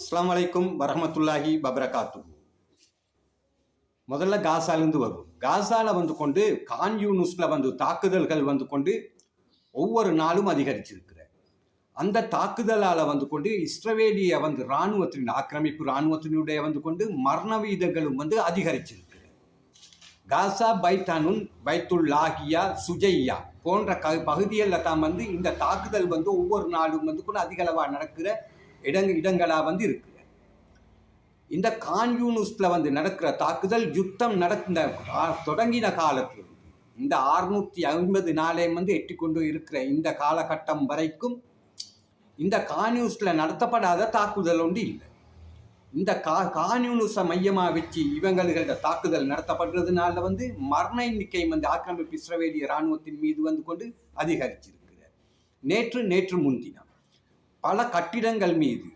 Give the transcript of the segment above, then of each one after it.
அஸ்லாம் வலைக்கும் வரஹமத்துல்லாஹி பப்ரகாத்து முதல்ல காசாலேருந்து வரும். காசால வந்து கொண்டு கான் வந்து தாக்குதல்கள் வந்து கொண்டு ஒவ்வொரு நாளும் அதிகரிச்சிருக்கிற அந்த தாக்குதலால் வந்து கொண்டு இஸ்ரவேலிய வந்து இராணுவத்தின் ஆக்கிரமிப்பு இராணுவத்தினுடைய வந்து கொண்டு மரண வீதங்களும் வந்து அதிகரிச்சிருக்கிற காசா பைத்தானுன் பைத்துல் லாகியா சுஜையா போன்ற க பகுதிகளில் தான் வந்து இந்த தாக்குதல் வந்து ஒவ்வொரு நாளும் வந்து கூட அதிகளவாக நடக்கிற இடங் இடங்களாக வந்து இருக்குது இந்த கான்யூனிஸ்டில் வந்து நடக்கிற தாக்குதல் யுத்தம் நடந்த தொடங்கின காலத்தில் இந்த அறுநூற்றி ஐம்பது நாளே வந்து எட்டி கொண்டு இருக்கிற இந்த காலகட்டம் வரைக்கும் இந்த கான்யூனிஸ்டில் நடத்தப்படாத தாக்குதல் ஒன்று இல்லை. இந்த கா கான்யூனிச மையமாக வச்சு இவங்களோட தாக்குதல் நடத்தப்படுறதுனால வந்து மரண எண்ணிக்கை வந்து ஆக்கிரமிப்பு இஸ்ரவேலிய இராணுவத்தின் மீது வந்து கொண்டு அதிகரிச்சிருக்கிறது நேற்று நேற்று முன்தினம். பல கட்டிடங்கள் மீது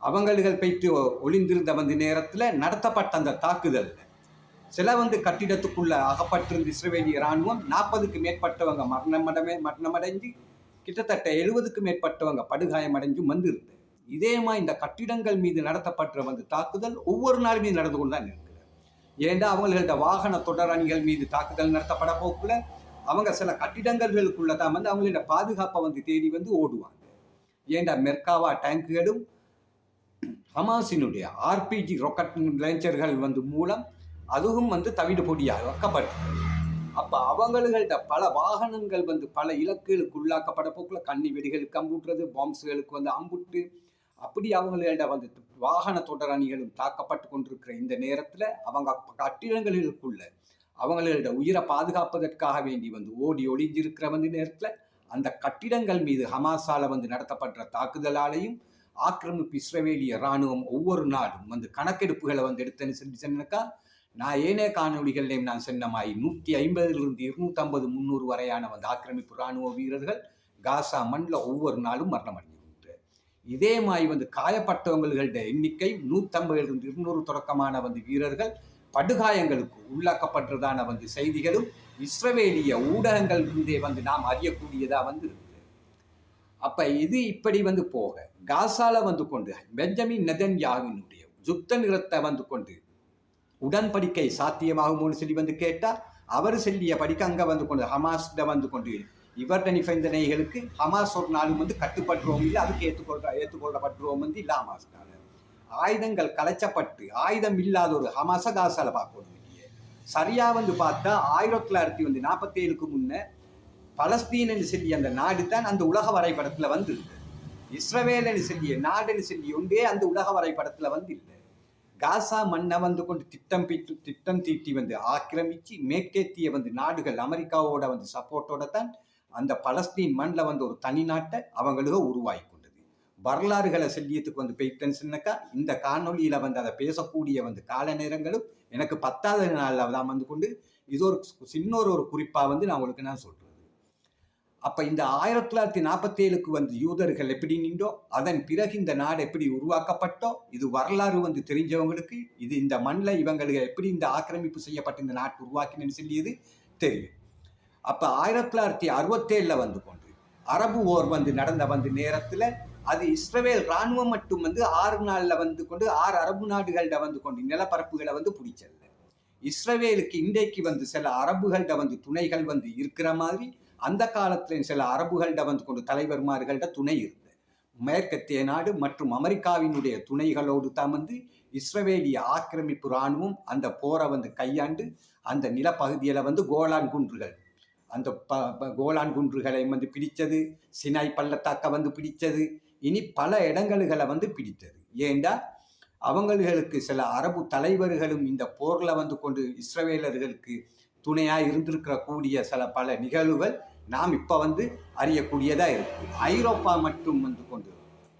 அவங்களுகள் போய்த்து ஒளிந்திருந்த வந்து நேரத்தில் நடத்தப்பட்ட அந்த தாக்குதல். சில வந்து கட்டிடத்துக்குள்ளே அகப்பட்டிருந்த இஸ்ரேலிய இராணுவம் நாற்பதுக்கு மேற்பட்டவங்க மரணமடமே மரணமடைஞ்சு கிட்டத்தட்ட எழுபதுக்கு மேற்பட்டவங்க படுகாயமடைஞ்சும் வந்திருந்தது இதே மாதிரி இந்த கட்டிடங்கள் மீது நடத்தப்பட்ட வந்து தாக்குதல் ஒவ்வொரு நாளுமே நடந்து கொண்டு தான் இருக்குது. ஏண்டா அவங்களோட வாகன தொடரணிகள் மீது தாக்குதல் நடத்தப்பட போக்குள்ள அவங்க சில கட்டிடங்களுக்குள்ளே தான் வந்து அவங்களோட பாதுகாப்பை வந்து தேடி வந்து ஓடுவாங்க. ஏண்டா மெர்காவா டேங்குகளும் ஹமாஸினுடைய ஆர்பிஜி ராக்கெட் லேஞ்சர்கள் வந்து மூலம் அதுவும் வந்து தவிடு பொடியாக வைக்கப்பட்டது அப்போ அவங்கள்கிட்ட பல வாகனங்கள் வந்து பல இலக்குகளுக்கு உள்ளாக்கப்பட போக்கில் கண்ணி வெடிகளுக்கு அம்புட்டுறது பாம்ஸ்களுக்கு வந்து அம்புட்டு அப்படி அவங்கள்ட வந்து வாகன தொடரணிகளும் தாக்கப்பட்டு கொண்டிருக்கிற இந்த நேரத்தில் அவங்க கட்டிடங்களுக்குள்ள அவங்களோட உயிரை பாதுகாப்பதற்காக வேண்டி வந்து ஓடி ஒளிஞ்சிருக்கிற வந்து நேரத்தில் அந்த கட்டிடங்கள் மீது ஹமாஸால் வந்து நடத்தப்பட்ட தாக்குதலாலையும் ஆக்கிரமிப்பு இஸ்ரவேலிய இராணுவம் ஒவ்வொரு நாளும் வந்து கணக்கெடுப்புகளை வந்து எடுத்தேன்னு சொல்லி சொன்னாக்கா நான் ஏனே காணொலிகளையும் நான் சொன்னமாய் நூற்றி ஐம்பதிலிருந்து இருநூற்றம்பது முந்நூறு வரையான வந்து ஆக்கிரமிப்பு இராணுவ வீரர்கள் காசா மண்ணில் ஒவ்வொரு நாளும் மரணமடைஞ்சிருக்கிறார் இதே மாதிரி வந்து காயப்பட்டவங்களுடைய எண்ணிக்கை நூற்றம்பதிலிருந்து இருநூறு தொடக்கமான வந்து வீரர்கள் படுகாயங்களுக்கு உள்ளாக்கப்பட்டதான வந்து செய்திகளும். இஸ்ரவேலிய ஊடகங்கள் இருந்தே வந்து நாம் அறியக்கூடியதா வந்து இருக்குது அப்ப இது இப்படி வந்து போக காசால வந்து கொண்டு பெஞ்சமின் நெதன்யாவினுடைய யுத்த நிறத்தை வந்து கொண்டு உடன்படிக்கை சாத்தியமாகும்னு சொல்லி வந்து கேட்டா அவர் சொல்லிய படிக்க அங்க வந்து கொண்டு ஹமாஸ்ட வந்து கொண்டு இவர்ட நிபந்தனைகளுக்கு ஹமாஸ் ஒரு நாளும் வந்து கட்டுப்பட்டுருவோம் இல்லை அதுக்கு ஏற்றுக்கொள்ள ஏற்றுக்கொள்ளப்பட்டுருவோம் வந்து இல்லை ஹமாஸ்னால ஆயுதங்கள் கலைச்சப்பட்டு ஆயுதம் இல்லாத ஒரு ஹமாச காசால பார்க்கணும் இல்லையே. சரியா வந்து பார்த்தா ஆயிரத்தி தொள்ளாயிரத்தி வந்து நாற்பத்தி ஏழுக்கு முன்ன பலஸ்தீன் சொல்லி அந்த நாடு தான் அந்த உலக வரைபடத்தில் வந்து இஸ்ரவேலன்னு சொல்லிய நாடுன்னு சொல்லி ஒன்றே அந்த உலக வரைபடத்தில் வந்து இல்லை காசா மண்ணை வந்து கொண்டு திட்டம் பிட்டு திட்டம் தீட்டி வந்து ஆக்கிரமிச்சு மேற்கேத்திய வந்து நாடுகள் அமெரிக்காவோட வந்து சப்போர்ட்டோட தான் அந்த பலஸ்தீன் மண்ணில் வந்து ஒரு தனி நாட்டை அவங்களுக்கு உருவாகி வரலாறுகளை செல்லியத்துக்கு வந்து போயிட்டேன்னுக்கா சொன்னாக்கா இந்த காணொலியில் வந்து அதை பேசக்கூடிய வந்து கால நேரங்களும் எனக்கு பத்தாவது நாளில் தான் வந்து கொண்டு இது ஒரு சின்னொரு ஒரு குறிப்பாக வந்து நான் உங்களுக்கு நான் சொல்றது. அப்போ இந்த ஆயிரத்தி தொள்ளாயிரத்தி நாற்பத்தேழுக்கு வந்து யூதர்கள் எப்படி நின்றோ அதன் பிறகு இந்த நாடு எப்படி உருவாக்கப்பட்டோ இது வரலாறு வந்து தெரிஞ்சவங்களுக்கு இது இந்த மண்ணில் இவங்களுக்கு எப்படி இந்த ஆக்கிரமிப்பு செய்யப்பட்ட இந்த நாட்டு உருவாக்கினு சொல்லியது தெரியும். அப்போ ஆயிரத்தி தொள்ளாயிரத்தி அறுபத்தேழில் வந்து கொண்டு அரபு ஓர் வந்து நடந்த வந்து நேரத்தில் அது இஸ்ரவேல் இராணுவம் மட்டும் வந்து ஆறு நாளில் வந்து கொண்டு ஆறு அரபு நாடுகள்கிட்ட வந்து கொண்டு நிலப்பரப்புகளை வந்து பிடிச்சல்ல இஸ்ரவேலுக்கு இன்றைக்கு வந்து சில அரபுகள்கிட்ட வந்து துணைகள் வந்து இருக்கிற மாதிரி அந்த காலத்துல சில அரபுகள்கிட்ட வந்து கொண்டு தலைவர்மார்கள்ட துணை இருந்தது மேற்கத்திய நாடு மற்றும் அமெரிக்காவினுடைய துணைகளோடு தான் வந்து இஸ்ரவேலிய ஆக்கிரமிப்பு இராணுவம் அந்த போரை வந்து கையாண்டு அந்த நிலப்பகுதியில் வந்து கோலான் குன்றுகள் அந்த ப கோலான் குன்றுகளை வந்து பிடித்தது சினாய் பள்ளத்தாக்க வந்து பிடித்தது இனி பல இடங்களுகளை வந்து பிடித்தது. ஏண்டா? அவங்களுக்கு சில அரபு தலைவர்களும் இந்த போரில் வந்து கொண்டு இஸ்ரவேலர்களுக்கு துணையாக இருந்திருக்கிற கூடிய சில பல நிகழ்வுகள் நாம் இப்போ வந்து அறியக்கூடியதாக இருக்கு. ஐரோப்பா மட்டும் வந்து கொண்டு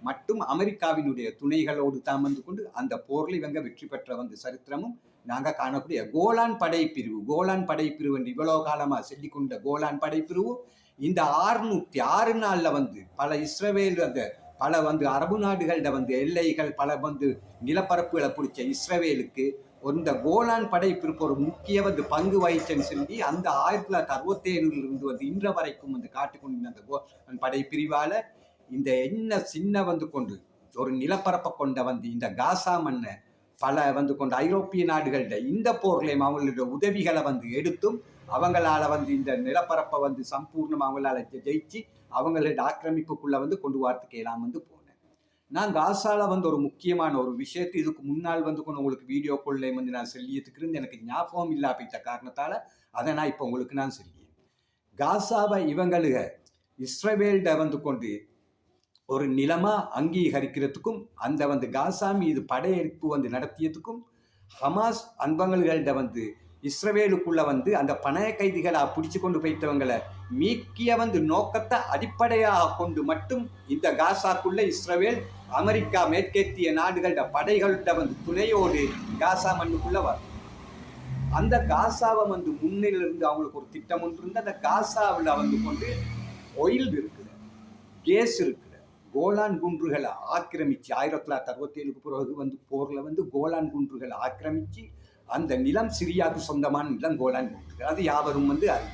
மட்டும் அமெரிக்காவினுடைய துணைகளோடு தான் வந்து கொண்டு அந்த போரில் இவங்க வெற்றி பெற்ற வந்து சரித்திரமும் நாங்கள் காணக்கூடிய கோலான் படைப்பிரிவு கோலான் படைப்பிரிவு என்று இவ்வளோ காலமாக சொல்லிக் கொண்ட கோலான் படைப்பிரிவு இந்த ஆறுநூற்றி ஆறு நாளில் வந்து பல இஸ்ரவேல் அந்த பல வந்து அரபு நாடுகள வந்து எல்லைகள் பல வந்து நிலப்பரப்புகளை பிடிச்ச இஸ்ரவேலுக்கு இந்த கோலான் படைப்பிற்கு ஒரு முக்கிய வந்து பங்கு வகிச்சேன்னு சொல்லி அந்த ஆயிரத்தி தொள்ளாயிரத்தி அறுபத்தி இருந்து வந்து இன்ற வரைக்கும் வந்து காட்டிக்கொண்டிருந்த அந்த கோலான் படைப்பிரிவால் இந்த என்ன சின்ன வந்து கொண்டு ஒரு நிலப்பரப்பை கொண்ட வந்து இந்த காசா மண்ணை பல வந்து கொண்ட ஐரோப்பிய நாடுகளிட இந்த போர்லையும் அவங்களுடைய உதவிகளை வந்து எடுத்தும் அவங்களால வந்து இந்த நிலப்பரப்பை வந்து சம்பூர்ணம் அவங்களால ஜெயிச்சு அவங்களோட ஆக்கிரமிப்புக்குள்ள வந்து கொண்டு வரத்துக்கு எல்லாம் வந்து போனேன். நான் காசால வந்து ஒரு முக்கியமான ஒரு விஷயத்தை இதுக்கு முன்னால் வந்து கொண்டு உங்களுக்கு வீடியோ கொள்ளை வந்து நான் சொல்லியத்துக்கு எனக்கு ஞாபகம் இல்லா போயிட்ட காரணத்தால அதை நான் இப்போ உங்களுக்கு நான் சொல்லியேன். காசாவை இவங்களுக்கு இஸ்ரேவேல்ட வந்து கொண்டு ஒரு நிலமாக அங்கீகரிக்கிறதுக்கும் அந்த வந்து காசா மீது படையெடுப்பு வந்து நடத்தியதுக்கும் ஹமாஸ் அன்பங்கள்கிட்ட வந்து இஸ்ரவேலுக்குள்ளே வந்து அந்த பணைய கைதிகளாக பிடிச்சு கொண்டு போயிட்டவங்களை மீக்கிய வந்து நோக்கத்தை அடிப்படையாக கொண்டு மட்டும் இந்த காசாக்குள்ளே இஸ்ரவேல் அமெரிக்கா மேற்கேத்திய நாடுகளோட படைகள்கிட்ட வந்து துணையோடு காசா மண்ணுக்குள்ளே வரும் அந்த காசாவை வந்து முன்னிலிருந்து அவங்களுக்கு ஒரு திட்டம் ஒன்று இருந்து அந்த காசாவில் வந்து கொண்டு ஒயில் இருக்குது கேஸ் இருக்குது கோலான் குன்றுகளை ஆக்கிரமிச்சு ஆயிரத்தி தொள்ளாயிரத்தி அறுபத்தி ஏழுக்கு பிறகு வந்து போரில் வந்து கோலான் குன்றுகளை ஆக்கிரமிச்சு அந்த நிலம் சிரியாவுக்கு சொந்தமான நிலம் கோலான் குன்றுகள். அது யாவரும் வந்து அறிவு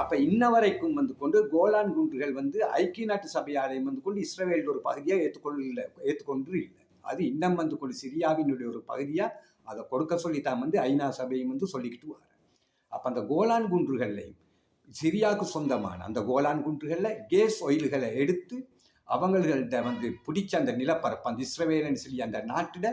அப்போ இன்ன வரைக்கும் வந்து கொண்டு கோலான் குன்றுகள் வந்து ஐக்கிய நாட்டு சபையாலயம் வந்து கொண்டு இஸ்ரேல் ஒரு பகுதியாக ஏற்றுக்கொள்ள ஏற்றுக்கொண்டு இல்லை. அது இன்னும் வந்து கொண்டு சிரியாவினுடைய ஒரு பகுதியாக அதை கொடுக்க சொல்லி தான் வந்து ஐநா சபையும் வந்து சொல்லிக்கிட்டு வர. அப்போ அந்த கோலான் குன்றுகள்லையும் சிரியாவுக்கு சொந்தமான அந்த கோலான் குன்றுகளில் கேஸ் ஒயில்களை எடுத்து அவங்கள்கிட்ட வந்து பிடிச்ச அந்த நிலப்பரப்பு அந்த இஸ்ரவேலன்னு சொல்லி அந்த நாட்டிட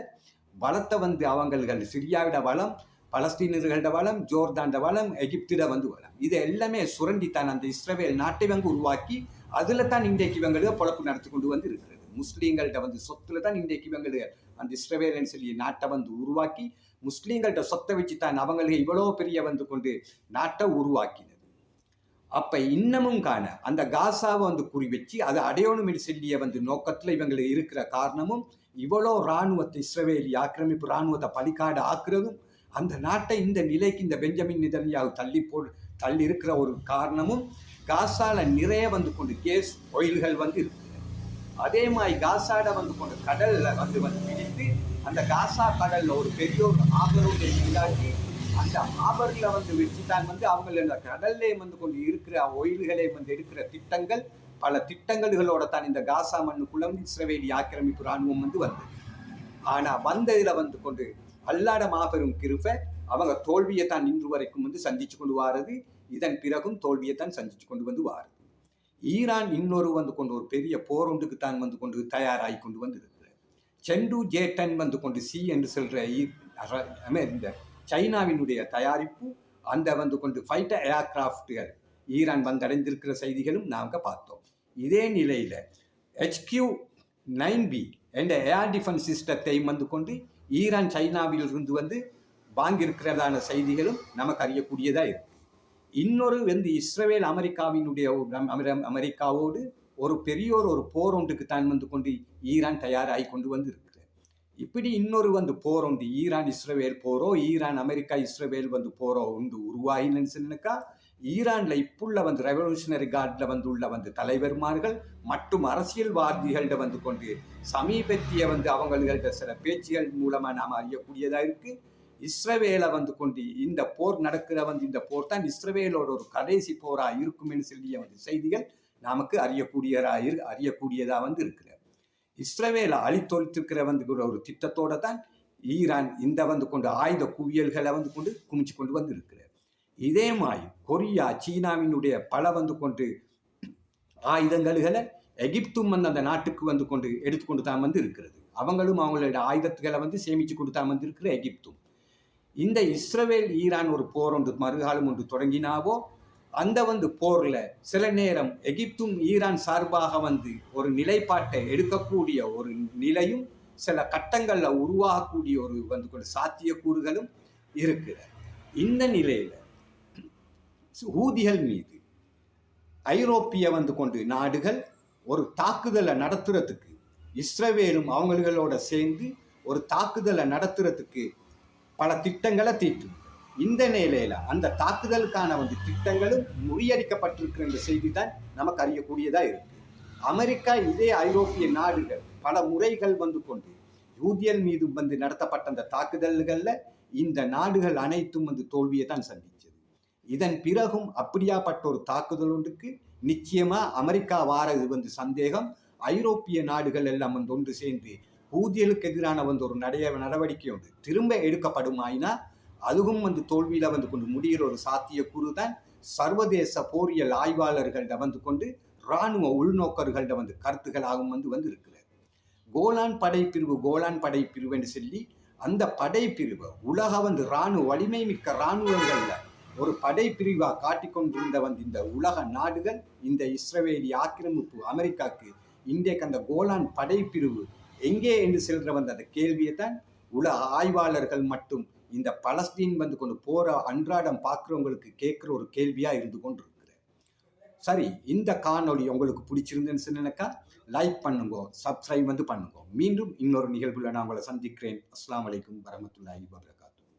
வளத்தை வந்து அவங்கள் சிரியாவிட வளம் பலஸ்தீனர்களோட வளம் ஜோர்தாண்ட வளம் எகிப்திட வந்து வளம். இது எல்லாமே சுரண்டித்தான் அந்த இஸ்ரவேல் நாட்டை வந்து உருவாக்கி அதில் தான் இன்றைக்கு இவங்களுக்கு பொழப்பு நடத்தி கொண்டு வந்து இருக்கிறது. முஸ்லீம்கள்ட்ட வந்து சொத்துல தான் இன்றைக்கு இவங்களுக்கு அந்த இஸ்ரவேலன்னு சொல்லி நாட்டை வந்து உருவாக்கி முஸ்லீம்கள்ட்ட சொத்தை வச்சு தான் அவங்களுக்கு இவ்வளோ பெரிய வந்து கொண்டு நாட்டை உருவாக்கினர். அப்ப இன்னமும் காண அந்த காசாவை வந்து குறி வச்சு அதை அடையணும் என்று சொல்லிய வந்து நோக்கத்துல இவங்களுக்கு இருக்கிற காரணமும் இவ்வளோ இராணுவத்தை இஸ்ரவேலி ஆக்கிரமிப்பு இராணுவத்தை பலிக்காடு ஆக்குறதும் அந்த நாட்டை இந்த நிலைக்கு இந்த பெஞ்சமின் நிதன்யாவு தள்ளி போ தள்ளி இருக்கிற ஒரு காரணமும் காசால நிறைய வந்து கொண்டு கேஸ் ஒயில்கள் வந்து இருக்குது. அதே மாதிரி காசாட வந்து கொண்டு கடல்ல வந்து வந்து பிடித்து அந்த காசா கடல்ல ஒரு பெரிய ஒரு ஆபரோட உண்டாக்கி அந்த ஆபரில் வந்து வச்சுதான் வந்து அவங்கள இந்த கடல்லே வந்து கொண்டு இருக்கிற ஒயில்களை வந்து எடுக்கிற திட்டங்கள் பல திட்டங்கள்களோட தான் இந்த காசா மண்ணுக்குள்ள வந்து இஸ்ரவேலி ஆக்கிரமிப்பு ராணுவம் வந்து வந்தது. ஆனால் வந்ததில் வந்து கொண்டு அல்லாட மாபெரும் கிருபை அவங்க தோல்வியை தான் இன்று வரைக்கும் வந்து சந்திச்சு கொண்டு வாரது இதன் பிறகும் தோல்வியை தான் சந்திச்சு கொண்டு வந்து வாருது. ஈரான் இன்னொரு வந்து கொண்டு ஒரு பெரிய போரொண்டுக்கு தான் வந்து கொண்டு தயாராகி கொண்டு வந்து இருக்கிறது செண்டு ஜேட்டன் வந்து கொண்டு சி என்று சொல்கிற இந்த சைனாவினுடைய தயாரிப்பு அந்த வந்து கொண்டு ஃபைட்டர் ஏர்கிராஃப்ட்கள் ஈரான் வந்தடைந்திருக்கிற செய்திகளும் நாங்கள் பார்த்தோம். இதே நிலையில் ஹெச்கியூ நைன் பி என்ற ஏர் டிஃபென்ஸ் சிஸ்டத்தையும் வந்து கொண்டு ஈரான் சைனாவில் இருந்து வந்து வாங்கியிருக்கிறதான செய்திகளும் நமக்கு அறியக்கூடியதாக இருக்கு. இன்னொரு வந்து இஸ்ரேல் அமெரிக்காவினுடைய அமெரிக்காவோடு ஒரு பெரியோர் ஒரு போர் ஒன்றுக்கு தான் வந்து கொண்டு ஈரான் தயாராகி கொண்டு வந்திருக்கு. இப்படி இன்னொரு வந்து போர் உண்டு. ஈரான் இஸ்ரேல் போரோ ஈரான் அமெரிக்கா இஸ்ரேல் வந்து போரோ உண்டு. உருவாயின்னு சொன்னாக்கா ஈரான்ல இப்புள்ள வந்து ரெவல்யூஷனரி கார்ட்ல வந்து உள்ள வந்து தலைவர்மார்கள் மற்றும் அரசியல்வாதிகள்கிட்ட வந்து கொண்டு சமீபத்திய வந்து அவங்கள்ட்ட சில பேச்சுகள் மூலமா நாம் அறியக்கூடியதா இருக்கு. இஸ்ரவேலை வந்து கொண்டு இந்த போர் நடக்கிற வந்து இந்த போர் தான் இஸ்ரவேலோட ஒரு கடைசி போரா இருக்கும்னு சொல்லிய வந்து செய்திகள் நமக்கு அறியக்கூடியதா இரு அறியக்கூடியதா வந்து இருக்கு. இஸ்ரவேலை அழித்தொழித்திருக்கிற வந்து ஒரு ஒரு திட்டத்தோட தான் ஈரான் இந்த வந்து கொண்டு ஆயுத குவியல்களை வந்து கொண்டு குமிச்சு கொண்டு வந்து இருக்கிற இதே மாதிரி கொரியா சீனாவினுடைய பல வந்து கொண்டு ஆயுதங்கள்களை எகிப்தும் வந்து அந்த நாட்டுக்கு வந்து கொண்டு எடுத்துக்கொண்டு தான் வந்து இருக்கிறது. அவங்களும் அவங்களோட ஆயுதத்துகளை வந்து சேமிச்சு கொண்டு தான் வந்து இருக்கிற எகிப்தும். இந்த இஸ்ரவேல் ஈரான் ஒரு போர் ஒன்று மறுகாலம் ஒன்று தொடங்கினாவோ அந்த வந்து போர்ல சில நேரம் எகிப்தும் ஈரான் சார்பாக வந்து ஒரு நிலைப்பாட்டை எடுக்கக்கூடிய ஒரு நிலையும் சில கட்டங்களில் உருவாகக்கூடிய ஒரு வந்து கொண்டு சாத்தியக்கூறுகளும் இருக்குது இந்த நிலையில ஊதிகள் மீது ஐரோப்பிய வந்து கொண்டு நாடுகள் ஒரு தாக்குதலை நடத்துறதுக்கு இஸ்ரவேலும் அவங்களோட சேர்ந்து ஒரு தாக்குதலை நடத்துறதுக்கு பல திட்டங்களை தீட்டும் இந்த நிலையில அந்த தாக்குதலுக்கான வந்து திட்டங்களும் முறியடிக்கப்பட்டிருக்கிற இந்த செய்தி தான் நமக்கு அறியக்கூடியதா இருக்கு. அமெரிக்கா இதே ஐரோப்பிய நாடுகள் பல முறைகள் வந்து கொண்டு யூதியல் மீது வந்து நடத்தப்பட்ட அந்த தாக்குதல்களில் இந்த நாடுகள் அனைத்தும் வந்து தோல்வியை தான் சந்திச்சது. இதன் பிறகும் அப்படியாப்பட்ட ஒரு தாக்குதல் ஒன்றுக்கு நிச்சயமா அமெரிக்கா வாரது வந்து சந்தேகம். ஐரோப்பிய நாடுகள் எல்லாம் வந்து ஒன்று சேர்ந்து ஊதியலுக்கு எதிரான வந்து ஒரு நடைய நடவடிக்கை உண்டு திரும்ப எடுக்கப்படுமாயினா அதுவும் வந்து தோல்வியில வந்து கொண்டு முடிகிற ஒரு சாத்தியக்கூறு தான் சர்வதேச போரியல் ஆய்வாளர்கள்ட வந்து கொண்டு இராணுவ உள்நோக்கர்கள்ட வந்து கருத்துக்களாகவும் வந்து வந்து இருக்கிறது கோலான் படைப்பிரிவு கோலான் படைப்பிரிவுன்னு சொல்லி அந்த படைப்பிரிவு உலக வந்து இராணுவ வலிமை மிக்க இராணுவங்கள்ல ஒரு படைப்பிரிவா காட்டிக்கொண்டிருந்த வந்து இந்த உலக நாடுகள் இந்த இஸ்ரவேலி ஆக்கிரமிப்பு அமெரிக்காக்கு இன்றைக்கு அந்த கோலான் படைப்பிரிவு எங்கே என்று செல்ற வந்த அந்த கேள்வியை தான் உலக ஆய்வாளர்கள் மட்டும் இந்த பலஸ்தீன் வந்து கொண்டு போற அன்றாடம் பார்க்குறவங்களுக்கு கேட்குற ஒரு கேள்வியா இருந்து கொண்டு இருக்குது சரி இந்த காணொளி உங்களுக்கு பிடிச்சிருந்துன்னு நினைக்கா? லைக் பண்ணுங்க சப்ஸ்கிரைப் வந்து பண்ணுங்க. மீண்டும் இன்னொரு நிகழ்வுல நான் உங்களை சந்திக்கிறேன். அஸ்லாம் அலைக்கும் வரமத்துல்லாஹி வபரகாத்துஹு.